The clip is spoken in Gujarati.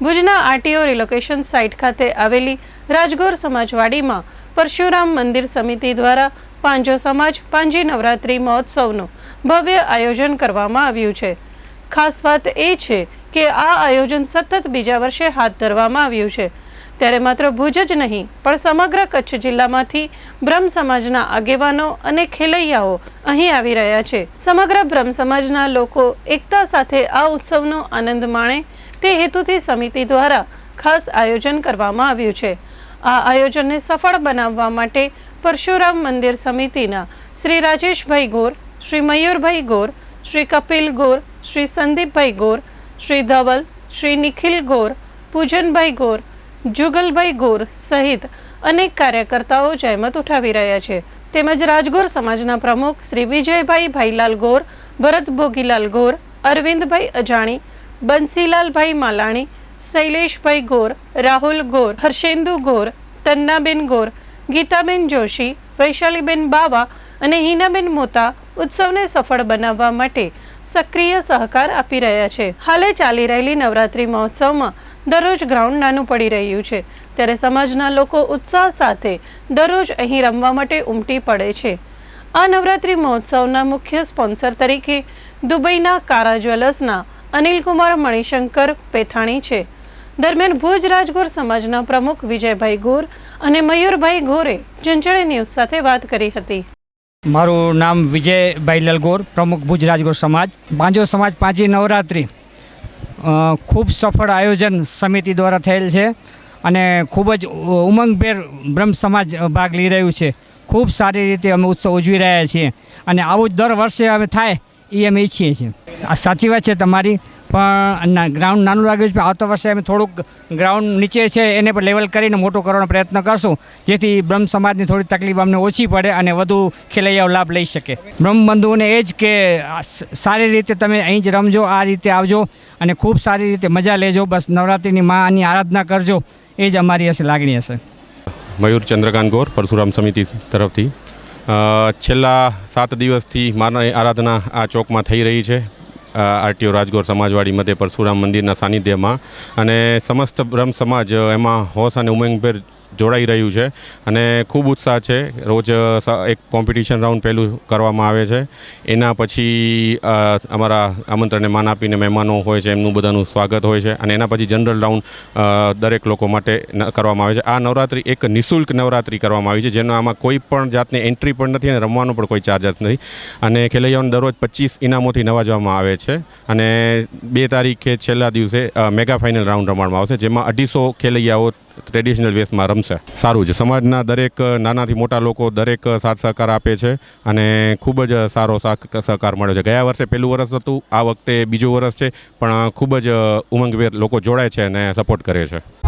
ભુજના આરટીઓ રિલોકેશન સાઇટ ખાતે આવેલી રાજગોર સમાજવાડીમાં પરશુરામ મંદિર સમિતિ દ્વારા પાંજો સમાજ, પાંજી નવરાત્રી મહોત્સવનું ભવ્ય આયોજન કરવામાં આવ્યું છે. ખાસ વાત એ છે કે આ આયોજન સતત બીજા વર્ષે હાથ ધરવામાં આવ્યું છે. ત્યારે માત્ર ભુજ જ નહીં, પણ સમગ્ર કચ્છ જિલ્લામાંથી બ્રહ્મ સમાજના આગેવાનો અને ખેલૈયાઓ અહીં આવી રહ્યા છે. સમગ્ર બ્રહ્મ સમાજના લોકો એકતા સાથે આ ઉત્સવનો આનંદ માણે તે હેતુથી સમિતિ દ્વારા ખાસ આયોજન કરવામાં આવ્યું છે. આ આયોજનને સફળ બનાવવા માટે પરશુરામ મંદિર સમિતિના શ્રી રાજેશભાઈ ગોર, શ્રી મયુરભાઈ ગોર, શ્રી કપિલ ગોર, શ્રી સંદીપભાઈ ગોર, શ્રી ધવલ, શ્રી નિખિલ ગોર, પૂજનભાઈ ગોર, જુગલભાઈ ગોર સહિત અનેક કાર્યકર્તાઓ જહેમત ઉઠાવી રહ્યા છે. તેમજ રાજગોર સમાજના પ્રમુખ શ્રી વિજયભાઈ ભાઈલાલ ગોર, ભરત ભોગીલાલ ગોર, અરવિંદભાઈ અજાણી બંસીલાલભાઈ માલાણી, શૈલેષભાઈ ગોર, રાહુલ ગોર, હર્ષેન્દુ ગોર, તન્નાબેન ગોર, ગીતાબેન જોશી, વૈશાલીબેન બાવા અને હિનાબેન મોતા ઉત્સવને સફળ બનાવવા માટે સક્રિય સહકાર આપી રહ્યા છે. હાલે ચાલી રહેલી નવરાત્રિ મહોત્સવમાં દરરોજ ગ્રાઉન્ડ નાનું પડી રહ્યું છે. ત્યારે સમાજના લોકો ઉત્સાહ સાથે દરરોજ અહીં રમવા માટે ઉમટી પડે છે. આ નવરાત્રિ મહોત્સવના મુખ્ય સ્પોન્સર તરીકે દુબઈના કારા જ્વેલર્સના અનિલકુમાર મણિશંકર પેથાણી છે. દરમિયાન ભુજ રાજગોર સમાજના પ્રમુખ વિજયભાઈ ગોર અને મયુરભાઈ ગોરે ચંચળે ન્યૂઝ સાથે વાત કરી હતી. મારું નામ વિજયભાઈ લલગોર, પ્રમુખ ભુજ રાજગોર સમાજ. પાંજો સમાજ પાંચી નવરાત્રિ ખૂબ સફળ આયોજન સમિતિ દ્વારા થયેલ છે અને ખૂબ જ ઉમંગભેર બ્રહ્મ સમાજ ભાગ લઈ રહ્યું છે. ખૂબ સારી રીતે અમે ઉત્સવ ઉજવી રહ્યા છીએ અને આવું જ દર વર્ષે અમે થાય એ અમે ઈચ્છીએ છીએ. આ સાચી વાત છે તમારી, પણ ગ્રાઉન્ડ નાનું લાગ્યું છે, પણ આવતા વર્ષે અમે થોડુંક ગ્રાઉન્ડ નીચે છે, એને પણ લેવલ કરીને મોટું કરવાનો પ્રયત્ન કરશું, જેથી બ્રહ્મ સમાજની થોડી તકલીફ અમને ઓછી પડે અને વધુ ખેલૈયાઓ લાભ લઈ શકે. બ્રહ્મબંધુઓને એ જ કે સારી રીતે તમે અહીં જ રમજો, આ રીતે આવજો, અને ખૂબ સારી રીતે મજા લેજો, બસ નવરાત્રિની માની આરાધના કરજો, એ જ અમારી હશે લાગણી હશે. મયુર ચંદ્રકાંત ગોર, પરશુરામ સમિતિ તરફથી. છેલ્લા સાત દિવસથી માનવ આરાધના આ ચોકમાં થઈ રહી છે. આરટીઓ રાજગોર સમાજવાડી મધ્ય પરશુરામ મંદિરના સાનિધ્યમાં અને સમસ્ત બ્રહ્મ સમાજ, એમાં હોશ અને ઉમંગભેર જોડાઈ રહ્યું છે અને ખૂબ ઉત્સાહ છે. રોજ એક કોમ્પિટિશન રાઉન્ડ પહેલું કરવામાં આવે છે. એના પછી અમારા આમંત્રણને માન આપીને મહેમાનો હોય છે, એમનું બધાનું સ્વાગત હોય છે અને એના પછી જનરલ રાઉન્ડ દરેક લોકો માટે કરવામાં આવે છે. આ નવરાત્રિ એક નિઃશુલ્ક નવરાત્રિ કરવામાં આવી છે, જેનો આમાં કોઈ પણ જાતની એન્ટ્રી પણ નથી અને રમવાનો પણ કોઈ ચાર્જ નથી. અને ખેલૈયાઓને દરરોજ પચીસ ઇનામોથી નવાજવામાં આવે છે અને બે તારીખે છેલ્લા દિવસે મેગા ફાઇનલ રાઉન્ડ રમાડવામાં આવશે, જેમાં અઢીસો ખેલૈયાઓ ટ્રેડિશનલ વેસમાં રમશે. સારું છે. સમાજના દરેક નાનાથી મોટા લોકો દરેક સાથ સહકાર આપે છે અને ખૂબ જ સારો સહકાર મળ્યો છે. ગયા વર્ષે પહેલું વર્ષ હતું, આ વખતે બીજું વર્ષ છે, પણ ખૂબ જ ઉમંગભેર લોકો જોડાય છે અને સપોર્ટ કરે છે.